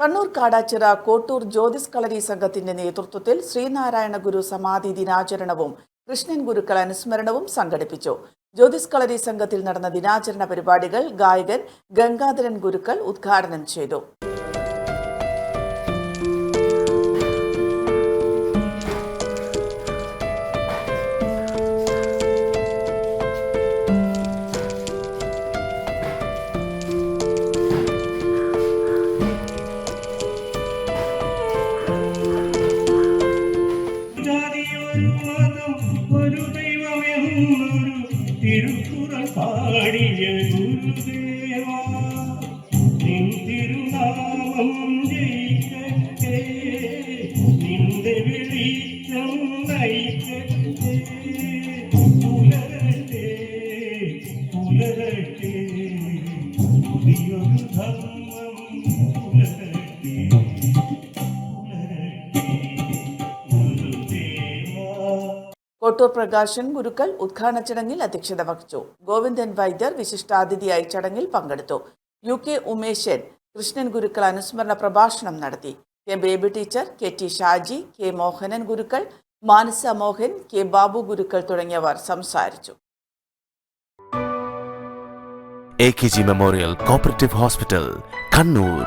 കണ്ണൂർ കാടാച്ചിറ കോട്ടൂർ ജ്യോതിസ് കളരി സംഘത്തിന്റെ നേതൃത്വത്തിൽ ശ്രീനാരായണ ഗുരു സമാധി ദിനാചരണവും കൃഷ്ണൻ ഗുരുക്കൾ അനുസ്മരണവും സംഘടിപ്പിച്ചു. ജ്യോതിസ് കളരി സംഘത്തിൽ നടന്ന ദിനാചരണ പരിപാടികൾ ഗായകൻ ഗംഗാധരൻ ഗുരുക്കൾ ഉദ്ഘാടനം ചെയ്തു. മതം ഒരു ദൈവമെന്നൊരു തിരുക്കുറൾ പാടിയ ഗുരുദേവ നിൻ തിരുനാമം ജയിക്കട്ടെ. നിന്റെ വെളിച്ചം നയിക്കട്ടെ. പുലരട്ടെ പുലരട്ടെ. പുതിയൊരു ധർമ്മം പുലരട്ടെ. കോട്ടൂർ പ്രകാശൻ ഗുരുക്കൽ ഉദ്ഘാടന ചടങ്ങിൽ അധ്യക്ഷത വഹിച്ചു. ഗോവിന്ദൻ വൈദ്യർ വിശിഷ്ടാതിഥിയായി ചടങ്ങിൽ പങ്കെടുത്തു. യു കെ ഉമേശൻ കൃഷ്ണൻ ഗുരുക്കൾ അനുസ്മരണ പ്രഭാഷണം നടത്തി. K Baby teacher K T Shaji K Mohanan Gurukkal Manasa Mohan K Babu Gurukkal തുടങ്ങിയവർ സംസാരിച്ചു. A K G memorial cooperative hospital Kannur.